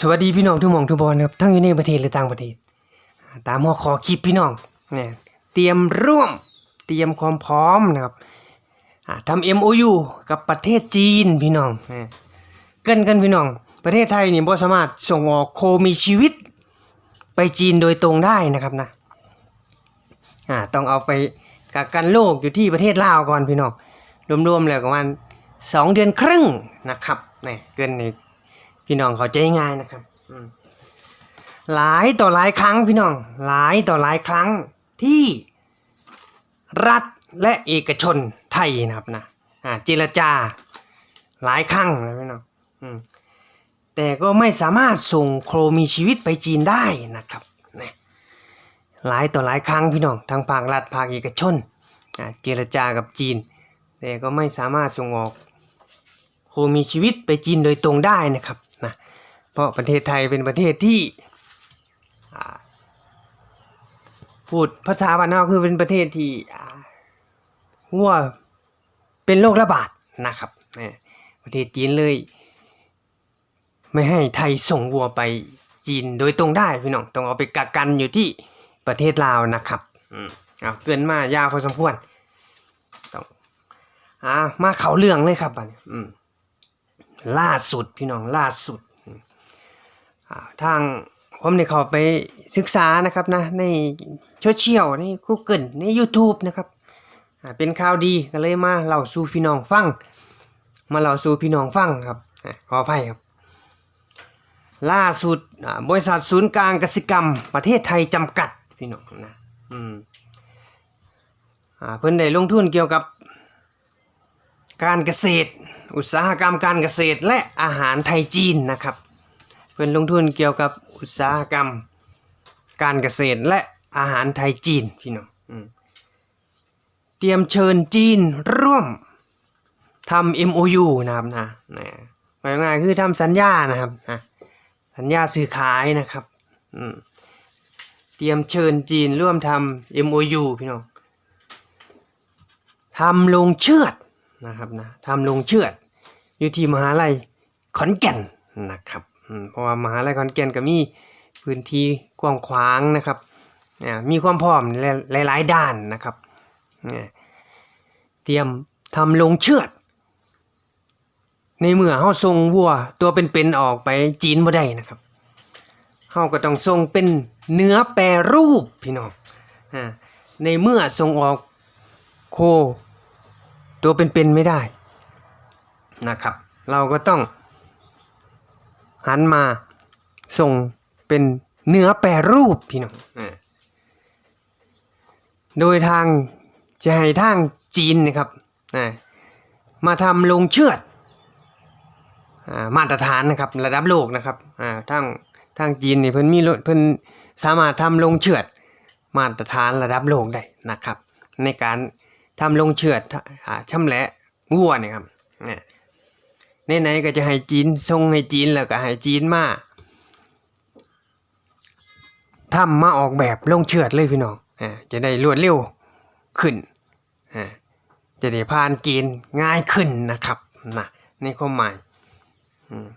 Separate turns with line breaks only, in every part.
สวัสดีพี่น้องทุกมองทุกบอลครับทั้งอยู่ในประเทศและต่างประเทศ ตามหัวข้อคลิปพี่น้องเนี่ยเตรียมร่วมเตรียมความพร้อมนะครับอ่าทำ MOU กับประเทศจีนพี่น้องนะเกินกันพี่น้อง ประเทศไทยนี่บ่สามารถส่งออกโคมีชีวิต ไปจีนโดยตรงได้นะครับนะต้องเอาไปกักกันโรคอยู่ที่ประเทศลาวก่อนพี่น้องรวมๆแล้วประมาณสองเดือนครึ่งนะครับเนี่ยเกินนี่ พี่น้องเข้าใจง่ายนะครับหลายต่อหลายครั้งพี่น้อง หลายต่อหลายครั้งที่รัฐและเอกชนไทยนะครับนะเจรจาหลายครั้งนะพี่น้องอแต่ก็ไม่สามารถส่งโครมีชีวิตไปจีนได้นะครับนะหลายต่อหลายครั้งพี่น้องทางภาครัฐภาคเอกชนเจรจากับจีน แต่ก็ไม่สามารถส่งออกโครมีชีวิตไปจีนโดยตรงได้นะครับ เพราะประเทศไทยเป็นประเทศที่พูดภาษาบ้านเราคือเป็นประเทศที่วัวเป็นโรคระบาดนะครับประเทศจีนเลย ไม่ให้ไทยส่งวัวไปจีนโดยตรงได้พี่น้องต้องเอาไปกักกันอยู่ที่ประเทศลาวนะครับอืมเอาเกินมายาวพอสมควรต้องอ่ามาเขาเรื่องเลยครับบัดนี้อืมล่าสุดพี่น้องล่าสุด ทางผมได้เข้าไปศึกษานะครับนะในโซเชียลใน Google ใน YouTube นะครับเป็นข่าวดีก็เลยมาเล่าสู่พี่น้องฟัง มาเล่าสู่พี่น้องฟังครับขออภัยครับ ล่าสุดบริษัทศูนย์กลางกสิกรรม ประเทศไทยจำกัดพี่น้องนะอืมอ่าเพิ่นได้ลงทุนเกี่ยวกับ การเกษตร อุตสาหกรรมการเกษตรและอาหารไทยจีนนะครับ เป็นลงทุนเกี่ยวกับอุตสาหกรรม การเกษตรและอาหารไทยจีนพี่น้องอืมเตรียมเชิญจีนร่วมทำ MOU นะครับนะนะง่ายๆคือทำสัญญานะครับนะสัญญาซื้อขายนะครับอืมเตรียมเชิญจีนร่วมทำ MOU พี่น้องทำลงเชือดนะครับนะทำลงเชือด อยู่ที่มหาลัยขอนแก่นนะครับอืม เพราะว่ามหาลัยขอนแก่นก็มีพื้นที่กว้างขวางนะครับมีความพร้อมหลาย ๆ ด้านนะครับเตรียมทำลงเชือด ในเมื่อเฮาส่งวัวตัวเป็นๆออกไปจีนบ่ได้นะครับเฮาก็ต้องส่งเป็นเนื้อแปรรูปพี่น้องในเมื่อส่งออกโคตัวเป็นๆไม่ได้นะครับ เราก็ต้อง หันมาส่งเป็นเนื้อแปรรูปพี่น้องอ่าโดยทางจะให้ทางจีนนะครับอ่ามาทำลงเชือดอ่ามาตรฐานนะครับระดับโลกนะครับอ่าทางทางจีนนี่เพิ่นมีรถเพิ่นสามารถทำลงเชือด มาตรฐานระดับโลกได้นะครับ ในการทำลงเชือดอ่าชำแหละวัวเนี่ยครับเนี่ย ไหนๆก็จะให้จีนส่งให้จีนแล้วก็ให้จีนมาทำมาออกแบบลงเชือดเลยพี่น้องอ่าจะได้รวดเร็วขึ้นอ่าจะได้ผ่านเกณฑ์ง่ายขึ้นนะครับนะในความหมายอืม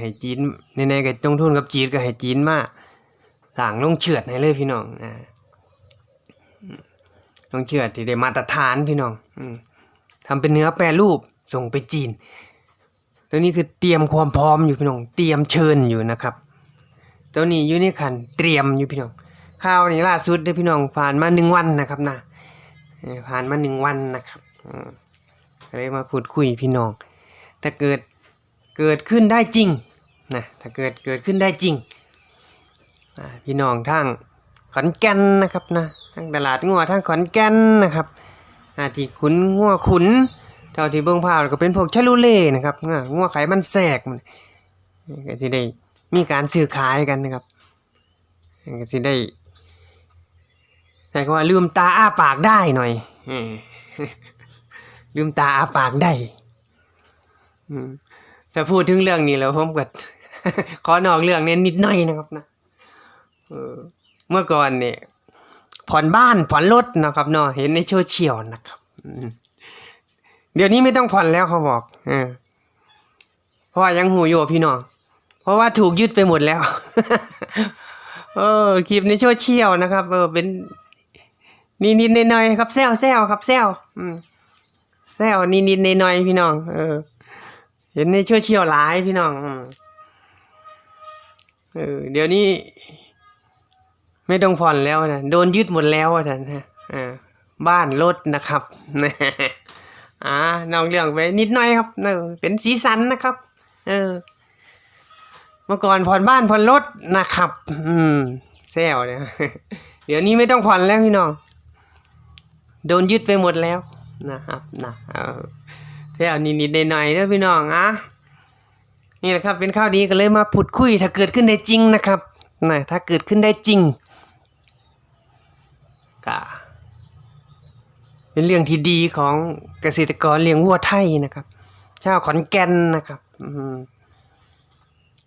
ให้จีนไหนๆก็ต้องทุนกับจีนก็ให้จีนมาสร้างลงเชือดให้เลยพี่น้องอ่าต้องเชื่อที่ได้มาตรฐานพี่น้องอมทำเป็นเนื้อแปรรูป ส่งไปจีน ตัวนี้คือเตรียมความพร้อมอยู่พี่น้อง เตรียมเชิญอยู่นะครับ ตัวนี้อยู่ในขันเตรียมอยู่พี่น้อง ข้าวนี้ล่าสุดได้พี่น้องผ่านมาหนึ่งวันนะครับนะเอ่อผ่านมาหนึ่งวันนะครับอืมก็เลยมาพูดคุยพี่น้อง ถ้าเกิดเกิดขึ้นได้จริงนะถ้าเกิดเกิดขึ้นได้จริง พี่น้องทางขอนแก่นนะครับนะทางตลาดงัวทางขอนแก่นนะครับที่ขุนงัวขุน ท่าที่เบิ่งภาพก็เป็นพวกชะลูเล่นะครับอ่างัวไขมันแทรกมันก็สิได้มีการซื้อขายกันนะครับก็สิได้แต่ก็ว่าลืมตาอ้าปากได้หน่อยลืมตาอ้าปากได้ถ้าพูดถึงเรื่องนี้แล้วผมก็ขอนอกเรื่องเนี้นิดหน่อยนะครับนะเมื่อก่อนเนี่ยผ่อนบ้านผ่อนรถนะครับเนาะเห็นในโซเชียลนะครับอื เดี๋ยวนี้ไม่ต้องผ่อนแล้วเขาบอกเอเพราะยังหูอยู่พี่น้อง เพราะว่าถูกยึดไปหมดแล้ว เออคลิปในโซเชียลนะครับ เออเป็นนิดๆหน่อยๆครับแซวแซวครับแซวอืมแซวนิดๆหน่อยๆพี่น้อง เออ เห็นในโซเชียลหลายพี่น้องเออเดี๋ยวนี้ ไม่ต้องผ่อนแล้วนะโดนยึดหมดแล้วอะท่านฮะอ่าบ้านรถนะครับ อ่านอกเรื่องไปนิดหน่อยครับเออเป็นสีสันนะครับ เออ เมื่อก่อนผ่อนบ้านผ่อนรถนะครับ อืมแซวเนี่ยเดี๋ยวนี้ไม่ต้องผ่อนแล้วพี่น้อง โดนยึดไปหมดแล้วนะครับนะเออแซวนิดๆหน่อยๆเด้อพี่น้องอะนี่นะครับเป็นข้าวดีก็เลยมาพูดคุย ถ้าเกิดขึ้นได้จริงนะครับนะถ้าเกิดขึ้นได้จริงก็ เป็นเรื่องที่ดีของเกษตรกรเลี้ยงวัวไทยนะครับชาวขอนแก่นนะครับ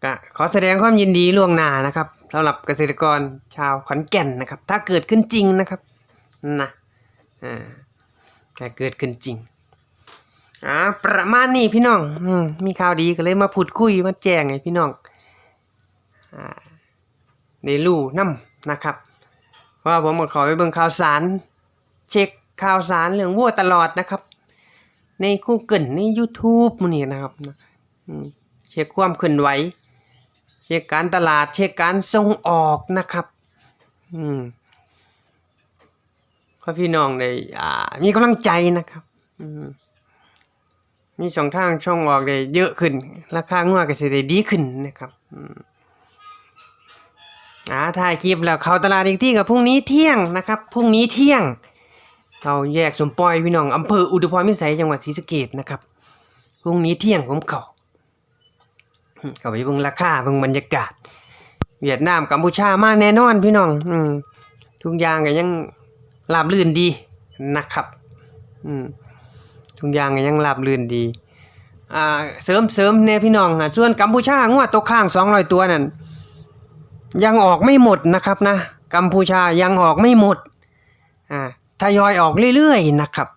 ก็ขอแสดงความยินดีล่วงหน้านะครับสำหรับเกษตรกรชาวขอนแก่นนะครับ ถ้าเกิดขึ้นจริงนะครับนะอ่าถ้าเกิดขึ้นจริงอ่าประมาณนี้พี่น้องอมมีข่าวดีก็เลยมาพูดคุยมาแจ้งให้พี่น้องอ่าได้รู้นํนะครับเพราะว่าผมก็ขอไปเบิ่งข่าวสารเช็ค ข่าวสารเรื่องวัวตลอดนะครับ ใน Google ใน YouTube มื้อนี้นะครับเช็คความเคลื่อนไหว เช็คการตลาด เช็คการส่งออกนะครับ อืมเพื่อพี่น้องได้อ่า มีกำลังใจนะครับมีช่องทางช่องออกได้เยอะขึ้น ราคางัวก็สิได้ดีขึ้นนะครับอ่าถ่ายคลิปแล้วเข้าตลาดอีกที่กับพรุ่งนี้เที่ยงนะครับ พรุ่งนี้เที่ยง เราแยกสมปอยพี่น้องอำเภออุทุพรพิสัยจังหวัดศรีสะเกษนะครับพรุ่งนี้เที่ยงผมเข้าก็ไปเบิ่งราคาเบิ่งบรรยากาศ เวียดนามกัมพูชามาแน่นอนพี่น้อง อืมทุกอย่างก็ยังราบรื่นดีนะครับ อืมทุกอย่างก็ยังราบรื่นดี อ่า เสริมเสริมแน่พี่น้องอะส่วนกัมพูชางวดตกข้าง200ตัวนั่นยังออกไม่หมดนะครับนะกัมพูชายังออกไม่หมด อ่า ทยอยออกเรื่อยๆนะครับ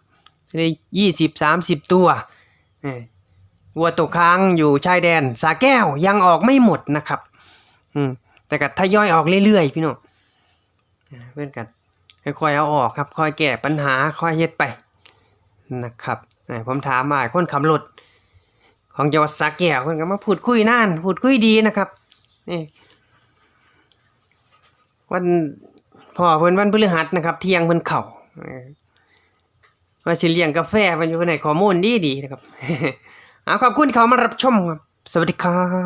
ได้ยี่สิบสามสิบตัววัวตกค้างอยู่ชายแดนสาแก้วยังออกไม่หมดนะครับ อืมแต่ก็ทยอยออกเรื่อยๆพี่น้องเพื่อนกันค่อยๆเอาออกครับค่อยแก้ปัญหาค่อยเฮ็ดไปนะครับผมถามมาคนขับรถของจังหวัดสาแก้วเพื่อนก็มาพูดคุยน่านพูดคุยดีนะครับนี่วันพ่อเพิ่นวันพฤหัสนะครับ เที่ยงเพิ่นเข่า ว่าสิเลี้ยงกาแฟมันอยู่ในข้อมูลดีๆนะครับอ่าขอบคุณที่เขามารับชมครับ สวัสดีครับ